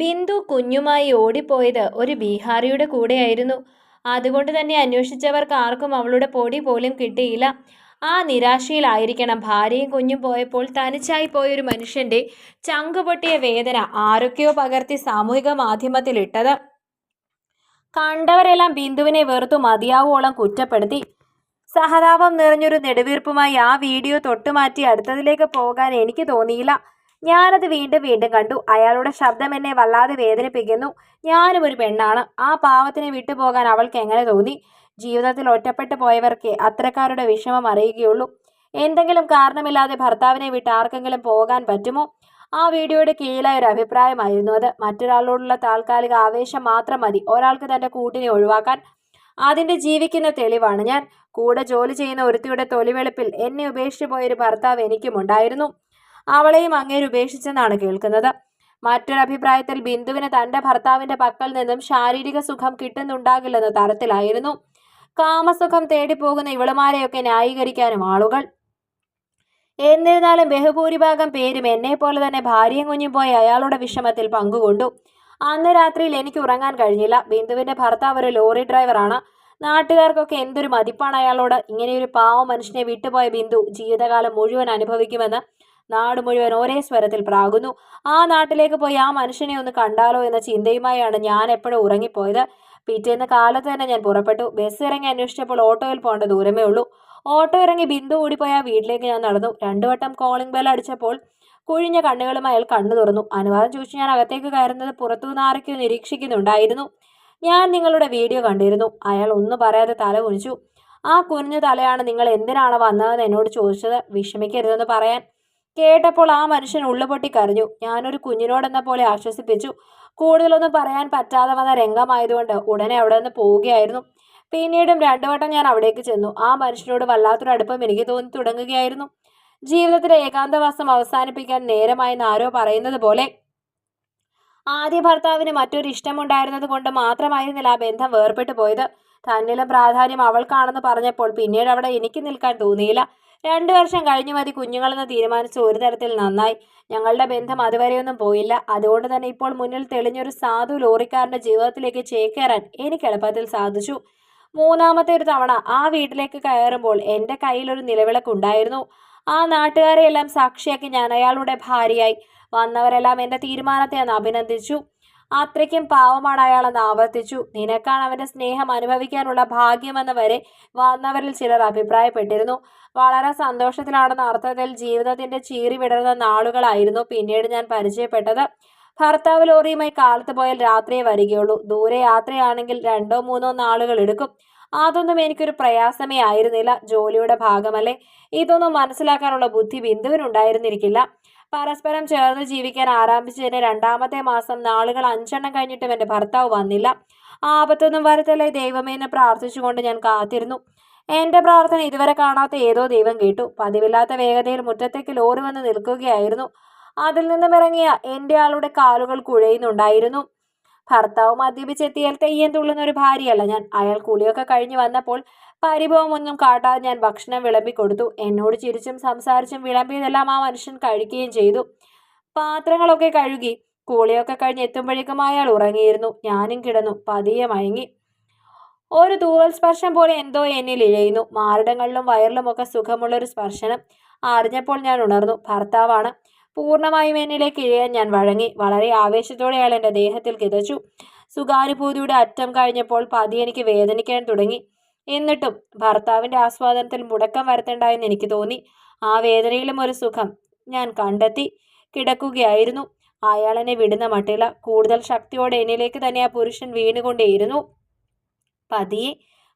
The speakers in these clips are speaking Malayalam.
ബിന്ദു കുഞ്ഞുമായി ഓടിപ്പോയത് ഒരു ബീഹാറിയുടെ കൂടെയായിരുന്നു. അതുകൊണ്ട് തന്നെ അന്വേഷിച്ചവർക്ക് ആർക്കും അവളുടെ പൊടി പോലും കിട്ടിയില്ല. ആ നിരാശയിലായിരിക്കണം ഭാര്യയും കുഞ്ഞും പോയപ്പോൾ തനിച്ചായി പോയൊരു മനുഷ്യന്റെ ചങ്കുപൊട്ടിയ വേദന ആരൊക്കെയോ പകർത്തി സാമൂഹിക മാധ്യമത്തിലിട്ടത് കണ്ടവരെല്ലാം ബിന്ദുവിനെ വെറുത്തു മതിയാവോളം കുറ്റപ്പെടുത്തി. സഹതാപം നിറഞ്ഞൊരു നെടുവീർപ്പുമായി ആ വീഡിയോ തൊട്ടുമാറ്റി അടുത്തതിലേക്ക് പോകാൻ എനിക്ക് തോന്നിയില്ല. ഞാനത് വീണ്ടും വീണ്ടും കണ്ടു. അയാളുടെ ശബ്ദം എന്നെ വല്ലാതെ വേദനിപ്പിക്കുന്നു. ഞാനും ഒരു പെണ്ണാണ്. ആ പാവത്തിനെ വിട്ടുപോകാൻ അവൾക്ക് എങ്ങനെ തോന്നി? ജീവിതത്തിൽ ഒറ്റപ്പെട്ടു പോയവർക്ക് അത്തരക്കാരുടെ വിഷമം അറിയുകയുള്ളൂ. എന്തെങ്കിലും കാരണമില്ലാതെ ഭർത്താവിനെ വിട്ട് ആർക്കെങ്കിലും പോകാൻ പറ്റുമോ? ആ വീഡിയോയുടെ കീഴിലായ ഒരു അഭിപ്രായമായിരുന്നു അത്. മറ്റൊരാളോടുള്ള താൽക്കാലിക ആവേശം മാത്രം മതി. ഒരാൾക്ക് തന്റെ കൂട്ടിനെ ഒഴിവാക്കാൻ അതിന്റെ ജീവിക്കുന്ന തെളിവാണ് ഞാൻ. കൂടെ ജോലി ചെയ്യുന്ന ഒരുത്തിയുടെ തൊലിവെളുപ്പിൽ എന്നെ ഉപേക്ഷിച്ചു പോയൊരു ഭർത്താവ് എനിക്കുമുണ്ടായിരുന്നു. അവളെയും അങ്ങേര് ഉപേക്ഷിച്ചെന്നാണ് കേൾക്കുന്നത്. മറ്റൊരഭിപ്രായത്തിൽ ബിന്ദുവിന് തന്റെ ഭർത്താവിന്റെ പക്കൽ നിന്നും ശാരീരിക സുഖം കിട്ടുന്നുണ്ടാകില്ലെന്ന തരത്തിലായിരുന്നു. കാമസുഖം തേടിപ്പോകുന്ന ഇവളുമാരെയൊക്കെ ന്യായീകരിക്കാനും ആളുകൾ. എന്നിരുന്നാലും ബഹുഭൂരിഭാഗം പേരും എന്നെ പോലെ തന്നെ ഭാര്യയും കുഞ്ഞും പോയി അയാളുടെ വിഷമത്തിൽ പങ്കുകൊണ്ടു. അന്ന് രാത്രിയിൽ എനിക്ക് ഉറങ്ങാൻ കഴിഞ്ഞില്ല. ബിന്ദുവിന്റെ ഭർത്താവ് ഒരു ലോറി ഡ്രൈവറാണ്. നാട്ടുകാർക്കൊക്കെ എന്തൊരു മതിപ്പാണ് അയാളോട്. ഇങ്ങനെയൊരു പാവ മനുഷ്യനെ വിട്ടുപോയ ബിന്ദു ജീവിതകാലം മുഴുവൻ അനുഭവിക്കുമെന്ന് നാട് മുഴുവൻ ഒരേ സ്വരത്തിൽ പ്രാകുന്നു. ആ നാട്ടിലേക്ക് പോയി ആ മനുഷ്യനെ ഒന്ന് കണ്ടാലോ എന്ന ചിന്തയുമായാണ് ഞാൻ എപ്പോഴും ഉറങ്ങിപ്പോയത്. പിറ്റേന്ന് കാലത്ത് തന്നെ ഞാൻ പുറപ്പെട്ടു. ബസ് ഇറങ്ങി അന്വേഷിച്ചപ്പോൾ ഓട്ടോയിൽ പോകേണ്ട ദൂരമേ ഉള്ളൂ. ഓട്ടോ ഇറങ്ങി ബിന്ദു ഓടിപ്പോയ വീട്ടിലേക്ക് ഞാൻ നടന്നു. രണ്ടു വട്ടം കോളിംഗ് ബെൽ അടിച്ചപ്പോൾ കുഴിഞ്ഞ കണ്ണുകളുമായി അയാൾ കണ്ണു തുറന്നു. അനുവാദം ചോദിച്ചു ഞാൻ അകത്തേക്ക് കയറുന്നത് പുറത്തുനിന്ന് ആരൊക്കെയോ നിരീക്ഷിക്കുന്നുണ്ടായിരുന്നു. ഞാൻ നിങ്ങളുടെ വീഡിയോ കണ്ടിരുന്നു. അയാൾ ഒന്നും പറയാതെ തല കുനിച്ചു. ആ കുനിഞ്ഞ തലയാണ് നിങ്ങൾ എന്തിനാണ് വന്നതെന്ന് എന്നോട് ചോദിച്ചത്. വിഷമിക്കരുതെന്ന് പറയാൻ. കേട്ടപ്പോൾ ആ മനുഷ്യൻ ഉള്ളുപൊട്ടി കരഞ്ഞു. ഞാനൊരു കുഞ്ഞിനോടെന്ന പോലെ ആശ്വസിപ്പിച്ചു. കൂടുതലൊന്നും പറയാൻ പറ്റാതെ വന്ന രംഗമായതുകൊണ്ട് ഉടനെ അവിടെ നിന്ന് പോവുകയായിരുന്നു. പിന്നീടും രണ്ടു വട്ടം ഞാൻ അവിടേക്ക് ചെന്നു. ആ മനുഷ്യനോട് വല്ലാത്തൊരു അടുപ്പം എനിക്ക് തോന്നി തുടങ്ങുകയായിരുന്നു. ജീവിതത്തിലെ ഏകാന്തവാസം അവസാനിപ്പിക്കാൻ നേരമായെന്ന് ആരോ പറയുന്നത് പോലെ ആദ്യ ഭർത്താവിന് മറ്റൊരു ഇഷ്ടമുണ്ടായിരുന്നത് കൊണ്ട് മാത്രമായിരുന്നില്ല ആ ബന്ധം വേർപെട്ടു പോയത് തന്നിലും പ്രാധാന്യം അവൾക്കാണെന്ന് പറഞ്ഞപ്പോൾ പിന്നീട് അവിടെ എനിക്ക് നിൽക്കാൻ തോന്നിയില്ല. രണ്ടു വർഷം കഴിഞ്ഞു മതി കുഞ്ഞുങ്ങളെന്ന് തീരുമാനിച്ച ഒരു തരത്തിൽ നന്നായി. ഞങ്ങളുടെ ബന്ധം അതുവരെയൊന്നും പോയില്ല. അതുകൊണ്ട് തന്നെ ഇപ്പോൾ മുന്നിൽ തെളിഞ്ഞൊരു സാധു ലോറിക്കാരന്റെ ജീവിതത്തിലേക്ക് ചേക്കേറാൻ എനിക്ക് എളുപ്പത്തിൽ സാധിച്ചു. മൂന്നാമത്തെ ഒരു തവണ ആ വീട്ടിലേക്ക് കയറുമ്പോൾ എന്റെ കയ്യിലൊരു നിലവിളക്കുണ്ടായിരുന്നു. ആ നാട്ടുകാരെയെല്ലാം സാക്ഷിയാക്കി ഞാൻ അയാളുടെ ഭാര്യയായി. വന്നവരെല്ലാം എന്റെ തീരുമാനത്തെ അഭിനന്ദിച്ചു. അത്രയ്ക്കും പാവമാണ് അയാളെന്ന് ആവർത്തിച്ചു. നിനക്കാണ് അവന്റെ സ്നേഹം അനുഭവിക്കാനുള്ള ഭാഗ്യമെന്ന് വരെ വന്നവരിൽ ചിലർ അഭിപ്രായപ്പെട്ടിരുന്നു. വളരെ സന്തോഷത്തിലാണെന്ന അർത്ഥത്തിൽ ജീവിതത്തിന്റെ ചീറി വിടരുന്ന നാളുകളായിരുന്നു പിന്നീട് ഞാൻ പരിചയപ്പെട്ടത്. ഭർത്താവ് ലോറിയുമായി കാലത്ത് പോയാൽ രാത്രിയെ വരികയുള്ളൂ. ദൂരെ യാത്രയാണെങ്കിൽ രണ്ടോ മൂന്നോ നാളുകൾ എടുക്കും. അതൊന്നും എനിക്കൊരു പ്രയാസമേ ആയിരുന്നില്ല. ജോലിയുടെ ഭാഗമല്ലേ? ഇതൊന്നും മനസ്സിലാക്കാനുള്ള ബുദ്ധി ബിന്ദുവിനുണ്ടായിരുന്നിരിക്കില്ല. പരസ്പരം ചേർന്ന് ജീവിക്കാൻ ആരംഭിച്ചതിന് രണ്ടാമത്തെ മാസം നാളുകൾ അഞ്ചെണ്ണം കഴിഞ്ഞിട്ടും എന്റെ ഭർത്താവ് വന്നില്ല. ആപത്തൊന്നും വരത്തല്ലേ. ദൈവമേ എന്ന് പ്രാർത്ഥിച്ചുകൊണ്ട് ഞാൻ കാത്തിരുന്നു. എന്റെ പ്രാർത്ഥന ഇതുവരെ കാണാത്ത ഏതോ ദൈവം കേട്ടു. പതിവില്ലാത്ത വേഗതയിൽ മുറ്റത്തേക്ക് ലോറി വന്ന് നിൽക്കുകയായിരുന്നു. അതിൽ നിന്നും ഇറങ്ങിയ എന്റെ ആളുടെ കാലുകൾ കുഴയുന്നുണ്ടായിരുന്നു. ഭർത്താവ് മദ്യപിച്ചെത്തിയാൽ തെയ്യം തുള്ളുന്ന ഒരു ഭാര്യയല്ല ഞാൻ. അയാൾ കുളിയൊക്കെ കഴിഞ്ഞു വന്നപ്പോൾ പരിഭവമൊന്നും കാട്ടാതെ ഞാൻ ഭക്ഷണം വിളമ്പിക്കൊടുത്തു എന്നോട് ചിരിച്ചും സംസാരിച്ചും വിളമ്പിയതെല്ലാം ആ മനുഷ്യൻ കഴിക്കുകയും ചെയ്തു. പാത്രങ്ങളൊക്കെ കഴുകി കൂളിയൊക്കെ കഴിഞ്ഞ് എത്തുമ്പോഴേക്കും അയാൾ ഉറങ്ങിയിരുന്നു. ഞാനും കിടന്നു. പതിയെ മയങ്ങി. ഒരു തൂവൽ സ്പർശം പോലെ എന്തോ എന്നിൽ ഇഴയുന്നു. മാറിടങ്ങളിലും വയറിലുമൊക്കെ സുഖമുള്ളൊരു സ്പർശനം അറിഞ്ഞപ്പോൾ ഞാൻ ഉണർന്നു. ഭർത്താവാണ് പൂർണമായും എന്നിലേക്ക് ഇഴയാൻ ഞാൻ വഴങ്ങി. വളരെ ആവേശത്തോടെ അയാൾ എന്റെ ദേഹത്തിൽ കിതച്ചു. സുഖാനുഭൂതിയുടെ അറ്റം കഴിഞ്ഞപ്പോൾ പതി എനിക്ക് വേദനിക്കാൻ തുടങ്ങി. എന്നിട്ടും ഭർത്താവിന്റെ ആസ്വാദനത്തിൽ മുടക്കം വരത്തേണ്ടായെന്ന് എനിക്ക് തോന്നി. ആ വേദനയിലും ഒരു സുഖം ഞാൻ കണ്ടെത്തി കിടക്കുകയായിരുന്നു. അയാളെന്നെ വിടുന്ന മട്ടില്ല കൂടുതൽ ശക്തിയോടെ എന്നിലേക്ക് തന്നെ ആ പുരുഷൻ വീണുകൊണ്ടേയിരുന്നു. പതിയെ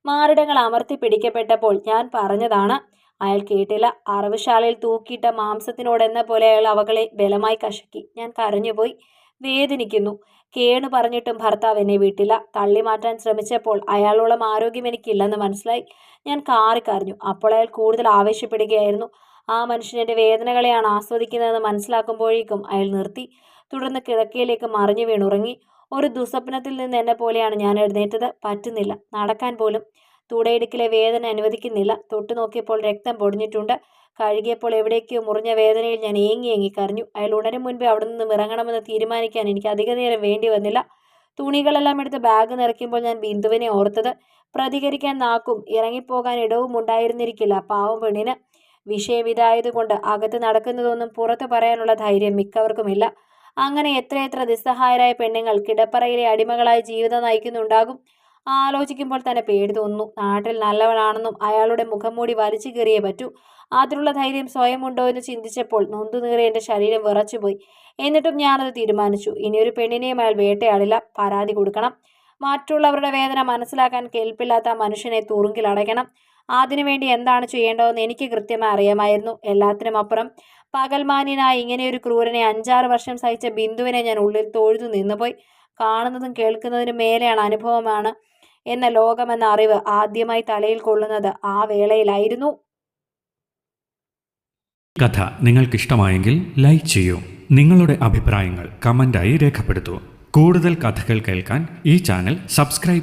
മാറിടങ്ങൾ അമർത്തി പിടിക്കപ്പെട്ടപ്പോൾ ഞാൻ പറഞ്ഞതാണ് അയാൾ കേട്ടില്ല. അറവുശാലയിൽ തൂക്കിയിട്ട മാംസത്തിനോടെന്ന പോലെ അയാൾ അവകളെ ബലമായി കശക്കി. ഞാൻ കരഞ്ഞുപോയി. വേദനിക്കുന്നു. കേണു പറഞ്ഞിട്ടും ഭർത്താവ് എന്നെ വീട്ടില്ല. തള്ളി മാറ്റാൻ ശ്രമിച്ചപ്പോൾ അയാളോളം ആരോഗ്യം എനിക്കില്ലെന്ന് മനസ്സിലായി. ഞാൻ കാറിക്കറിഞ്ഞു അപ്പോൾ അയാൾ കൂടുതൽ ആവേശപ്പെടുകയായിരുന്നു. ആ മനുഷ്യന്റെ വേദനകളെയാണ് ആസ്വദിക്കുന്നതെന്ന് മനസ്സിലാക്കുമ്പോഴേക്കും അയാൾ നിർത്തി. തുടർന്ന് കിടക്കയിലേക്ക് മറിഞ്ഞു വീണുറങ്ങി. ഒരു ദുസ്വപ്നത്തിൽ നിന്ന് എന്നെ പോലെയാണ് ഞാൻ എഴുന്നേറ്റത്? പറ്റുന്നില്ല. നടക്കാൻ പോലും തുടയിടുക്കിലെ വേദന അനുവദിക്കുന്നില്ല. തൊട്ടു നോക്കിയപ്പോൾ രക്തം പൊടിഞ്ഞിട്ടുണ്ട്. കഴുകിയപ്പോൾ എവിടേക്കോ മുറിഞ്ഞ വേദനയിൽ ഞാൻ ഏങ്ങി ഏങ്ങി കരഞ്ഞു. അയാൾ ഉണരും മുൻപേ അവിടെ നിന്നും ഇറങ്ങണമെന്ന് തീരുമാനിക്കാൻ എനിക്ക് അധിക നേരം വേണ്ടി വന്നില്ല. തുണികളെല്ലാം എടുത്ത് ബാഗ് നിറയ്ക്കുമ്പോൾ ഞാൻ ബിന്ദുവിനെ ഓർത്തത്. പ്രതികരിക്കാൻ നാക്കും ഇറങ്ങിപ്പോകാൻ ഇടവും ഉണ്ടായിരുന്നിരിക്കില്ല പാവം പെണ്ണിന്. വിഷയം ഇതായതുകൊണ്ട് അകത്ത് നടക്കുന്നതൊന്നും പുറത്തു പറയാനുള്ള ധൈര്യം മിക്കവർക്കുമില്ല. അങ്ങനെ എത്രയെത്ര നിസ്സഹായരായ പെണ്ണുങ്ങൾ കിടപ്പറയിലെ അടിമകളായി ജീവിതം നയിക്കുന്നുണ്ടാകും? ആലോചിക്കുമ്പോൾ തന്നെ പേടി തോന്നുന്നു. നാട്ടിൽ നല്ലവനാണെന്നും അയാളുടെ മുഖം മൂടി വലിച്ചു കീറിയേ പറ്റൂ. അതിനുള്ള ധൈര്യം സ്വയം ഉണ്ടോ എന്ന് ചിന്തിച്ചപ്പോൾ നൊന്തു നീറിയ എന്റെ ശരീരം വിറച്ചുപോയി. എന്നിട്ടും ഞാനത് തീരുമാനിച്ചു. ഇനിയൊരു പെണ്ണിനെയും അയാൾ വേട്ടയാടില്ല. പരാതി കൊടുക്കണം. മറ്റുള്ളവരുടെ വേദന മനസ്സിലാക്കാൻ കേൾപ്പില്ലാത്ത മനുഷ്യനെ തുറുങ്കിലടയ്ക്കണം അതിനുവേണ്ടി എന്താണ് ചെയ്യേണ്ടതെന്ന് എനിക്ക് കൃത്യമായി അറിയാമായിരുന്നു. എല്ലാത്തിനും അപ്പുറം. പകൽമാന്യനായ ഇങ്ങനെയൊരു ക്രൂരനെ അഞ്ചാറ് വർഷം സഹിച്ച ബിന്ദുവിനെ ഞാൻ ഉള്ളിൽ തൊഴുതു നിന്നുപോയി. കാണുന്നതും കേൾക്കുന്നതിനും മേലെയാണ് അനുഭവമാണ്. എന്ന ലോകമെന്ന അറിവ് ആദ്യമായി തലയിൽ കൊള്ളുന്നത് ആ വേളയിലായിരുന്നു. കഥ നിങ്ങൾക്കിഷ്ടമായെങ്കിൽ ലൈക്ക് ചെയ്യൂ. നിങ്ങളുടെ അഭിപ്രായങ്ങൾ കമന്റായി രേഖപ്പെടുത്തൂ. കൂടുതൽ കഥകൾ കേൾക്കാൻ ഈ ചാനൽ സബ്സ്ക്രൈബ്